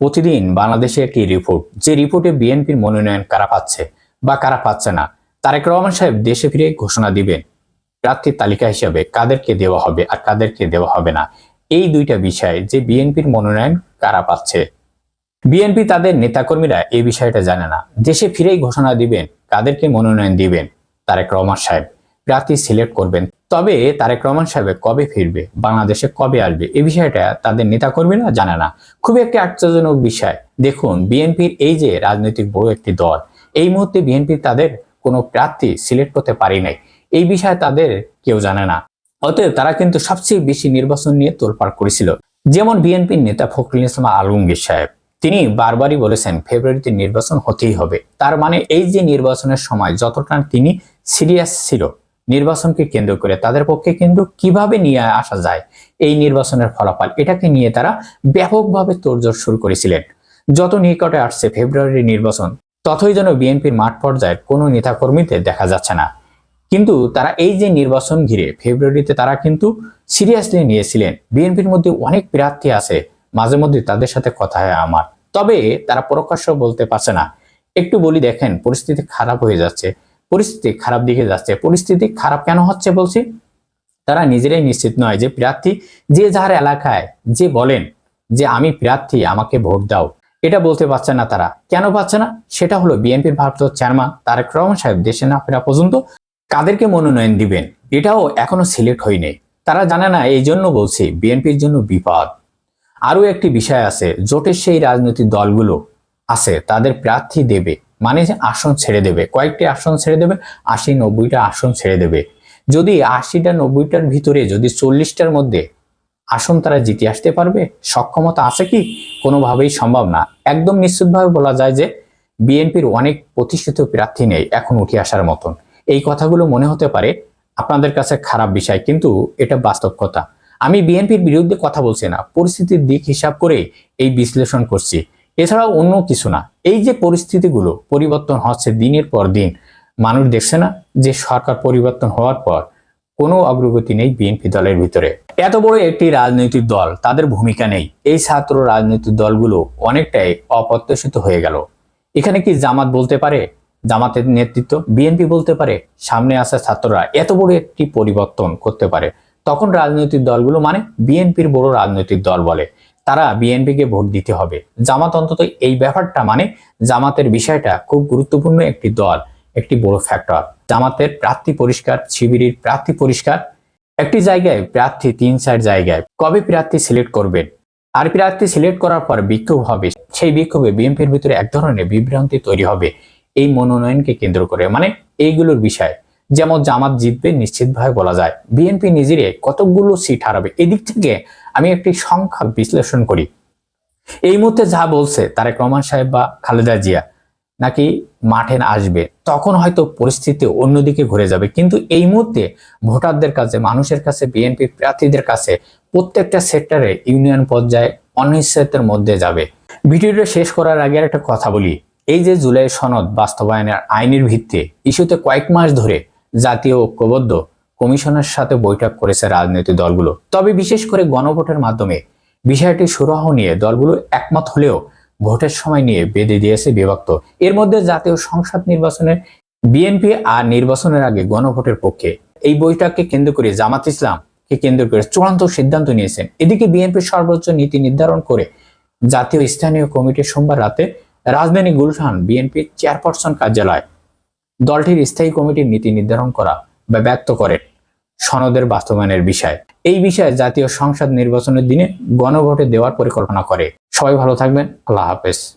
প্রতিদিন বাংলাদেশে একটি রিপোর্ট যে রিপোর্টে বিএনপির মনোনয়ন কারা পাচ্ছে বা কারা পাচ্ছে না, তারেক রহমান সাহেব দেশে ফিরে ঘোষণা দিবেন। প্রার্থীর তালিকা হিসাবে কাদেরকে দেওয়া হবে আর কাদেরকে দেওয়া হবে না। এই দুইটা বিষয়, যে বিএনপির মনোনয়ন কারা পাচ্ছে। বিএনপি তাদের নেতাকর্মীরা এই বিষয়টা জানে না। দেশে ফিরেই ঘোষণা দিবেন, কাদেরকে মনোনয়ন দিবেন তারেক রহমান সাহেব। প্রার্থী সিলেক্ট করবেন তবে তারেক রহমান সাহেব কবে ফিরবে? বাংলাদেশে কবে আসবে? এই বিষয়টা তাদের নেতা নেতাকর্মীরা জানে না। খুবই একটি আশ্চর্যজনক বিষয়। দেখুন, বিএনপির এই যে রাজনৈতিক বড় একটি দল, এই মুহূর্তে বিএনপি তাদের কোনো প্রার্থী সিলেক্ট করতে পারি নাই। এই বিষয়ে তাদের কেউ জানে না। অতএব তারা কিন্তু সবচেয়ে বেশি নির্বাচন নিয়ে তোলপাড় করেছিল। যেমন বিএনপির নেতা ফখরুল ইসলাম আলমগীর সাহেব। তিনি বারবারই বলেছেন, ফেব্রুয়ারিতে নির্বাচন হতেই হবে। তার মানে এই যে নির্বাচনের সময় যতটা তিনি সিরিয়াস ছিল নির্বাচনকে কেন্দ্র করে তাদের পক্ষে কিন্তু কীভাবে নিয়ে আসা যায় এই নির্বাচনের ফলাফল, এটাকে নিয়ে তারা ব্যাপকভাবে তোড়জোড় শুরু করেছিলেন। যত নিকটে আসছে ফেব্রুয়ারি নির্বাচন, ততই যেন বিএনপির মাঠ পর্যায়ের কোনো নেতাকর্মীদের দেখা যাচ্ছে না। কিন্তু তারা এই যে নির্বাচন ঘিরে ফেব্রুয়ারিতে তারা কিন্তু সিরিয়াসলি নিয়েছিলেন। বিএনপির মধ্যে অনেক প্রার্থী আছে, মাঝে মধ্যে তাদের সাথে কথা হয় আমার। তবে তারা প্রকাশ্য বলতে পারছে না। একটু বলি দেখেন, পরিস্থিতি খারাপ হয়ে যাচ্ছে। পরিস্থিতি খারাপ দিকে যাচ্ছে। পরিস্থিতি খারাপ কেন হচ্ছে বলছি? তারা নিজেরাই নিশ্চিত নয় যে প্রার্থী যে যার এলাকায় যে বলেন যে আমি প্রার্থী, আমাকে ভোট দাও। এটা বলতে পারছে না তারা। কেন পাচ্ছে না? সেটা হলো বিএনপির ভারপ্রাপ্ত চেয়ারম্যান তারেক রহমান সাহেব দেশে না ফেরা পর্যন্ত কাদেরকে মনোনয়ন দিবেন। এটাও এখনও সিলেক্ট হয়নি। তারা জানে না, এই জন্য বলছি বিএনপির জন্য বিপদ। আরও একটি বিষয় আছে, জোটের সেই রাজনৈতিক দলগুলো আছে, তাদের প্রার্থী দেবে। মানে যে আসন ছেড়ে দেবে। কয়েকটি আসন ছেড়ে দেবে, আশি নব্বইটা আসন ছেড়ে দেবে। যদি আশিটা নব্বইটার ভিতরে যদি চল্লিশটার মধ্যে আসন তারা জিতে আসতে পারবে, সক্ষমতা আছে কি? কোনোভাবেই সম্ভব না। একদম নিশ্চিতভাবে বলা যায় যে বিএনপির অনেক প্রতিষ্ঠিত প্রার্থী নেই এখন উঠে আসার মতন। এই কথাগুলো মনে হতে পারে আপনাদের কাছে খারাপ বিষয়, কিন্তু এটা বাস্তব কথা। আমি বিএনপির বিরুদ্ধে কথা বলছি না। পরিস্থিতির দিক হিসাব করে এই বিশ্লেষণ করছি। এছাড়াও অন্য কিছু না। এই যে পরিস্থিতিগুলো পরিবর্তন হচ্ছে দিনের পর দিন, মানুষ দেখছে না যে সরকার পরিবর্তন হওয়ার পর কোনো অগ্রগতি নেই বিএনপি দলের ভিতরে। এত বড় একটি রাজনৈতিক দল তাদের ভূমিকা নেই। এই ছাত্র রাজনৈতিক দলগুলো অনেকটাই অপ্রত্যাশিত হয়ে গেল। এখানে কি জামাত বলতে পারে? জামাতের নেতৃত্ব বিএনপি বলতে পারে? সামনে আসা ছাত্ররা এত বড় একটি পরিবর্তন করতে পারে। তখন রাজনৈতিক দলগুলো মানে বিএনপির বড় রাজনৈতিক দল বলে। তারা বিএনপিকে ভোট দিতে হবে। জামাত অন্তত এই ব্যাপারটা মানে জামাতের বিষয়টা খুব গুরুত্বপূর্ণ একটি দল, একটি বড় ফ্যাক্টর জামাতের প্রার্থী পরিষ্কার, শিবিরের প্রার্থী পরিষ্কার। একটি জায়গায় প্রার্থী তিন চার জায়গায়। কবে প্রার্থী সিলেক্ট করবেন? আর প্রার্থী সিলেক্ট করার পর বিক্ষোভ হবে। সেই বিক্ষোভে বিএনপির ভিতরে এক ধরনের বিভ্রান্তি তৈরি হবে। এই মনোনয়নকে কেন্দ্র করে মানে এইগুলোর বিষয়। যেমন জামাত জিতবে নিশ্চিতভাবে বলা যায়। বিএনপি নিজেরে কতগুলো সিট হারাবে? এদিক থেকে আমি একটি সংখ্যা বিশ্লেষণ করি। এই মুহূর্তে যা বলছে তারেক রহমান সাহেব বা খালেদা জিয়া, নাকি মাঠে আসবে, তখন হয়তো পরিস্থিতি অন্যদিকে ঘুরে যাবে। কিন্তু এই মুহূর্তে ভোটারদের কাছে, মানুষের কাছে, বিএনপি প্রার্থীদের কাছে প্রত্যেকটা সেক্টরে ইউনিয়ন পর্যায়ে অনিশ্চয়তার মধ্যে যাবে। ভিডিওটা শেষ করার আগে একটা কথা বলি। এই যে জুলাই সনদ বাস্তবায়নের আইনের ভিত্তিতে, ইস্যুতে কয়েক মাস ধরে জাতীয় ঐক্যবদ্ধ কমিশনের সাথে বৈঠক করেছে রাজনৈতিক দলগুলো। তবে বিশেষ করে গণভোটের মাধ্যমে বিষয়টি সুরাহ নিয়ে দলগুলো একমত হলেও ভোটের সময় নিয়ে বেঁধে দিয়েছে বিভক্ত। এর মধ্যে জাতীয় সংসদ নির্বাচনে বিএনপি আর নির্বাচনের আগে গণভোটের পক্ষে। এই বৈঠককে কেন্দ্র করে জামাত ইসলামকে কেন্দ্র করে চূড়ান্ত সিদ্ধান্ত নিয়েছেন। এদিকে বিএনপির সর্বোচ্চ নীতি নির্ধারণ করে জাতীয় স্থানীয় কমিটি সোমবার রাতে রাজধানী গুলশান বিএনপির চেয়ারপারসন কার্যালয় দলটির স্থায়ী কমিটির নীতি নির্ধারণ করা বা ব্যক্ত করে সনদের বাস্তবায়নের বিষয়। এই বিষয়ে জাতীয় সংসদ নির্বাচনের দিনে গণভোটে দেওয়ার পরিকল্পনা করে। সবাই ভালো থাকবেন। আল্লাহ হাফেজ।